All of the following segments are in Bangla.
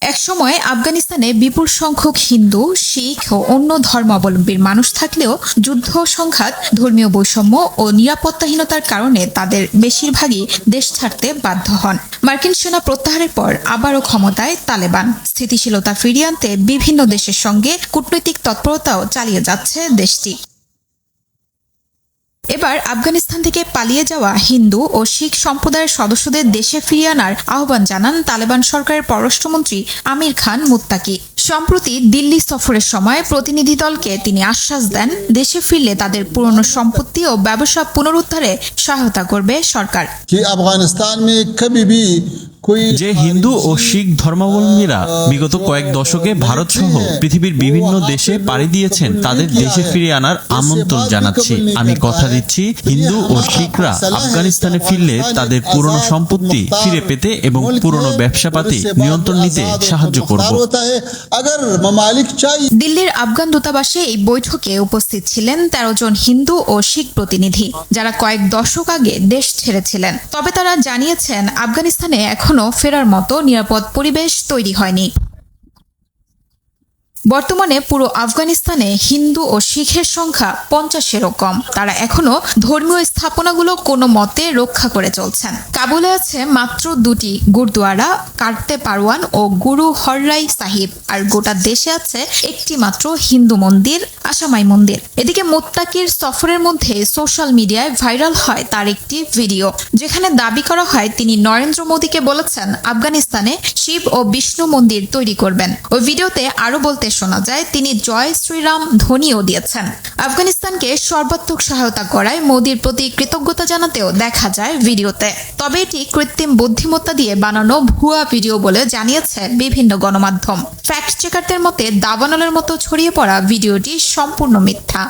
একসময় আফগানিস্তানে বিপুল সংখ্যক হিন্দু, শিখ ও অন্য ধর্মাবলম্বীর মানুষ থাকলেও যুদ্ধ সংঘাত, ধর্মীয় বৈষম্য ও নিরাপত্তাহীনতার কারণে তাদের বেশিরভাগই দেশ ছাড়তে বাধ্য হন। মার্কিন সেনা প্রত্যাহারের পর আবারও ক্ষমতায় তালেবান। স্থিতিশীলতা ফিরিয়ে আনতে বিভিন্ন দেশের সঙ্গে কূটনৈতিক তৎপরতাও চালিয়ে যাচ্ছে দেশটি। এবার আফগানিস্তান থেকে পালিয়ে যাওয়া হিন্দু ও শিখ সম্প্রদায়ের সদস্যদের দেশে ফিরিয়ে আনার আহ্বান জানান তালেবান সরকারের পররাষ্ট্রমন্ত্রী আমির খান মুত্তাকি। সম্প্রতি দিল্লি সফরের সময় প্রতিনিধি দলকে তিনি আশ্বাস দেন, দেশে ফিরলে তাদের পুরনো সম্পত্তি ও ব্যবসা পুনরুদ্ধারে সহায়তা করবে সরকার। কি আফগানিস্তান মে কবি ভি যে হিন্দু ও শিখ ধর্মাবলম্বীরা বিগত কয়েক দশকে ভারত সহ পৃথিবীর বিভিন্ন দেশে পাড়ি দিয়েছেন তাদের দেশে ফিরে আনার আমন্ত্রণ জানাচ্ছি। আমি কথা দিচ্ছি হিন্দু ও শিখরা আফগানিস্তানে ফিরলে তাদের পুরনো সম্পত্তি ফিরে পেতে এবং পুরনো ব্যবসাপাতি নিয়ন্ত্রণ নিতে সাহায্য করব। দিল্লির আফগান দূতাবাসে এই বৈঠকে উপস্থিত ছিলেন তেরো জন হিন্দু ও শিখ প্রতিনিধি যারা কয়েক দশক আগে দেশ ছেড়েছিলেন। তবে তারা জানিয়েছেন আফগানিস্তানে এখন ফেরার মতো নিরাপদ পরিবেশ তৈরি হয়নি। বর্তমানে পুরো আফগানিস্তানে হিন্দু ও শিখের সংখ্যা পঞ্চাশেরও কম। তারা এখনও ধর্মীয় স্থাপনাগুলো কোনো মতে রক্ষা করে চলছেন। কাবুলে আছে মাত্র দুটি গুরুদুয়ারা, কার্তে পারওয়ান ও গুরু হররাই সাহিব। আর গোটা দেশে আছে একটি মাত্র হিন্দু মন্দির, আসামাই মন্দির। এদিকে মোত্তাকির সফরের মধ্যে সোশ্যাল মিডিয়ায় ভাইরাল হয় তার একটি ভিডিও। যেখানে দাবি করা হয়, তিনি নরেন্দ্র মোদীকে বলেছেন, আফগানিস্তানে শিব ও বিষ্ণু মন্দির তৈরি করবেন। ওই ভিডিওতে আরও বলতে শোনা যায়, তিনি জয় শ্রীরাম ধ্বনিও দিয়েছেন। আফগানিস্তানকে সর্বাত্মক সহায়তা করায় মোদীর প্রতি কৃতজ্ঞতা জানাতেও দেখা যায় ভিডিওতে। তবে এটি কৃত্রিম বুদ্ধিমত্তা দিয়ে বানানো ভুয়া ভিডিও বলে জানিয়েছে বিভিন্ন গণমাধ্যম। ফ্যাক্ট চেকারদের মতে, দাবানলের মতো ছড়িয়ে পড়া ভিডিওটি সম্পূর্ণ মিথ্যা।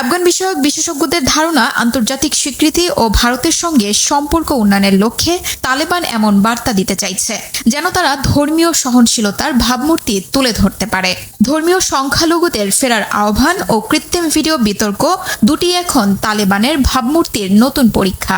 আফগান বিষয়ক বিশেষজ্ঞদের ধারণা, আন্তর্জাতিক স্বীকৃতি ও ভারতের সঙ্গে সম্পর্ক উন্নয়নের লক্ষ্যে তালেবান এমন বার্তা দিতে চাইছে, যেন তারা ধর্মীয় সহনশীলতার ভাবমূর্তি তুলে ধরতে পারে। ধর্মীয় সংখ্যালঘুদের ফেরার আহ্বান ও কৃত্রিম ভিডিও বিতর্ক দুটি এখন তালেবানের ভাবমূর্তির নতুন পরীক্ষা।